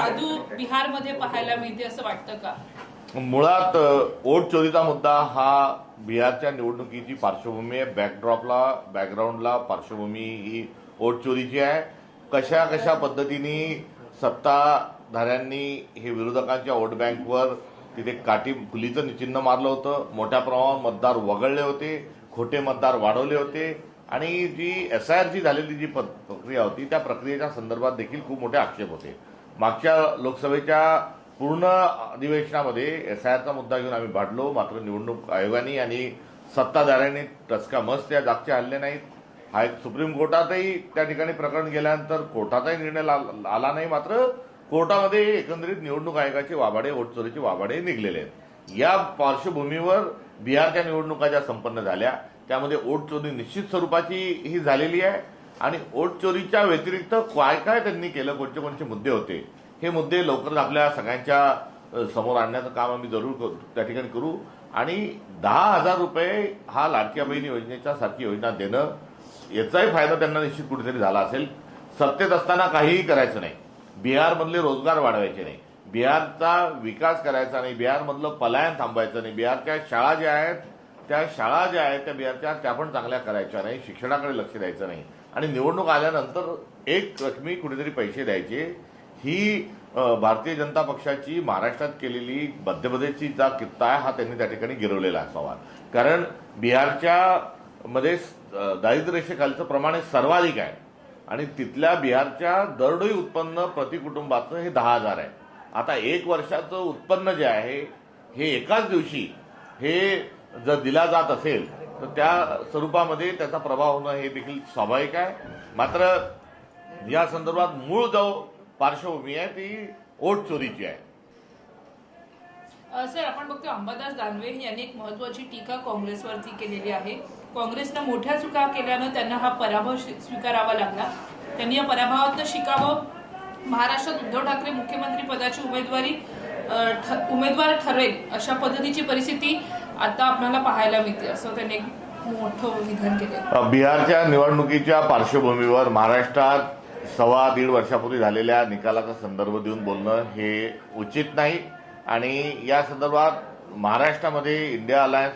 जादू बिहारमध्ये पाहायला मिळते असं वाटतं का? मुळात अ, वोट चोरीचा मुद्दा हा बिहारच्या निवडणुकीची पार्श्वभूमी आहे. बॅकड्रॉपला बॅकग्राऊंडला पार्श्वभूमी ही वोट चोरीची आहे. कशा कशा पद्धतीने सत्ताधाऱ्यांनी हे विरोधकांच्या वोट बँकवर तिथे काठी फुलीचं चिन्ह मारलं होतं. मोठ्या प्रमाणात मतदार वगळले होते खोटे मतदार वाढवले होते. आणि जी एस आय आरची झालेली जी प्रक्रिया होती त्या प्रक्रियेच्या संदर्भात देखील खूप मोठे आक्षेप होते. मागच्या लोकसभेच्या पूर्ण अधिवेशनामध्ये एस मुद्दा घेऊन आम्ही भाडलो. मात्र निवडणूक आयोगाने आणि सत्ताधाऱ्यांनी टचका मस्त या जागचे हल्ले नाहीत. हा एक सुप्रीम कोर्टातही त्या ठिकाणी प्रकरण गेल्यानंतर कोर्टाचाही निर्णय आला नाही. मात्र कोर्टामध्ये एकंदरीत निवडणूक आयोगाचे वाभाडे ओटचोरीचे वाभाडे निघलेले आहेत. या पार्श्वभूमीवर बिहारच्या निवडणुका ज्या संपन्न झाल्या त्यामध्ये वोट निश्चित स्वरूपाची ही झालेली आहे. आणि वोट चोरीच्या व्यतिरिक्त काय काय त्यांनी केलं कोणते कोणते मुद्दे होते हे मुद्दे लवकरच आपल्या सगळ्यांच्या समोर आणण्याचं काम आम्ही जरूर करू त्या ठिकाणी करू. आणि दहा हजार रुपये हा लाडक्या बहीण योजनेच्या सारखी योजना देणं याचाही फायदा त्यांना निश्चित कुठेतरी झाला असेल. सत्तेत असताना काहीही करायचं नाही. बिहारमधले रोजगार वाढवायचे नाही. बिहारचा विकास करायचा नाही. बिहारमधलं पलायन थांबवायचं नाही. बिहारच्या शाळा ज्या आहेत त्या शाळा ज्या आहेत त्या बिहारच्या त्या पण चांगल्या करायच्या नाही. शिक्षणाकडे लक्ष द्यायचं नाही. आणि निवडणूक आल्यानंतर एक रकमी कुठेतरी पैसे द्यायचे. ही भारतीय जनता पक्षाची महाराष्ट्रात केलेली मध्यप्रदेशची जा कित्ता आहे हा त्यांनी त्या ठिकाणी गिरवलेला असावा कारण बिहारच्या मध्ये दारिद्र्यरेषेखालचं प्रमाण हे सर्वाधिक आहे. आणि तिथल्या बिहारच्या दरडोई उत्पन्न प्रति कुटुंबाचं हे दहा हजार आहे. आता एक वर्षाचं उत्पन्न जे आहे हे एकाच दिवशी हे जर दिला जात असेल तर त्या स्वरूपामध्ये त्याचा प्रभाव होणं हे देखील स्वाभाविक आहे. मात्र या संदर्भात मूळ जो पार्श्वभूमी आहे ती ओट चोरीची आहे. सर आपण बघतो अंबादास दानवे यांनी एक महत्वाची टीका काँग्रेसवरती केलेली आहे. काँग्रेसनं मोठ्या चुका केल्यानं त्यांना हा पराभव स्वीकारावा लागला. त्यांनी या पराभवातनं शिकावं. महाराष्ट्रात उद्धव ठाकरे मुख्यमंत्री पदाची उमेदवारी ठ- उमेदवार ठरेल अशा पद्धतीची परिस्थिती आता आपल्याला पाहायला मिळते असं त्यांनी एक मोठं विधान केलं बिहारच्या निवडणुकीच्या पार्श्वभूमीवर महाराष्ट्रात सव्वा दीड वर्षापूर्वी झालेल्या निकालाचा संदर्भ देऊन बोलणं हे उचित नाही. आणि या संदर्भात महाराष्ट्रामध्ये इंडिया अलायन्स